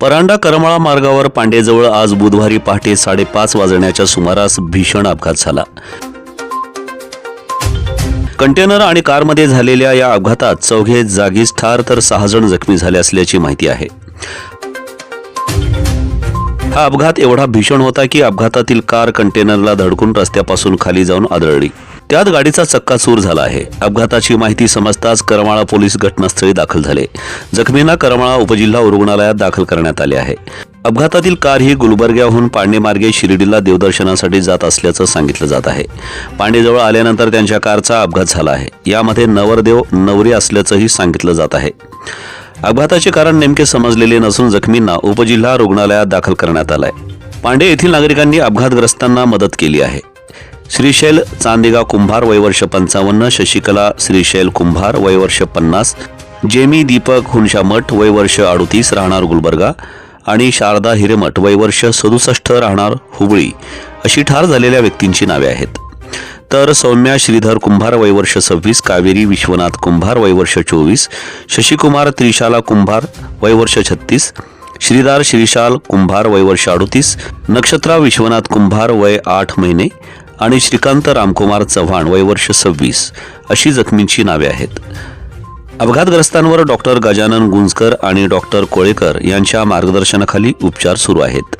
परांडा करमाळा मार्गावर पांडेजवळ आज बुधवारी पहाटे साडेपाच वाजण्याच्या सुमारास भीषण अपघात झाला. कंटेनर आणि कारमध्ये झालेल्या या अपघातात चौघे जागीच ठार तर सहा जण जखमी झाले असल्याची माहिती आहे. हा अपघात एवढा भीषण होता की अपघातातील कार कंटेनरला धडकून रस्त्यापासून खाली जाऊन आदळली. त्यात गाडीचा चक्का चूर झाला आहे. अपघाताची माहिती समजताच करमाळा पोलीस घटनास्थळी दाखल झाले. जखमींना करमाळा उपजिल्हा रुग्णालयात दाखल करण्यात आले आहे. अपघातातील कार ही गुलबर्ग्याहून पांडेमार्गे शिर्डीला देवदर्शनासाठी जात असल्याचं सांगितलं जात आहे. पांडेजवळ आल्यानंतर त्यांच्या कारचा अपघात झाला आहे. यामध्ये नवरदेव नवरी असल्याचंही सांगितलं जात आहे. अपघाताचे कारण नेमके समजलेले नसून जखमींना उपजिल्हा रुग्णालयात दाखल करण्यात आलाय. पांडे येथील नागरिकांनी अपघातग्रस्तांना मदत केली आहे. श्रीशैल चांदेगाव कुंभार वयवर्ष पंचावन्न. शशिकला श्रीशैल कुंभार वयवर्ष पन्नास. जेमी दीपक हुनशामठ वयवर्ष अडुतीस राहणार गुलबर्गा. आणि शारदा हिरेमठ वयवर्ष सदुसष्ट राहणार हुबळी. अशी ठार झालेल्या व्यक्तींची नावे आहेत. तर सौम्या श्रीधर कुंभार वयवर्ष सव्वीस. कावेरी विश्वनाथ कुंभार वयवर्ष चोवीस. शशिकुमार त्रिशाला कुंभार वयवर्ष छत्तीस. श्रीधार श्रीशाल कुंभार वयवर्ष अडुतीस. नक्षत्रा विश्वनाथ कुंभार वय आठ महिने. आणि श्रीकांत रामकुमार चव्हाण वयवर्ष सव्वीस अशी जखमींची नावे आहेत. अपघातग्रस्तांवर डॉक्टर गजानन गुंजकर आणि डॉक्टर कोळेकर यांच्या मार्गदर्शनाखाली उपचार सुरू आहेत.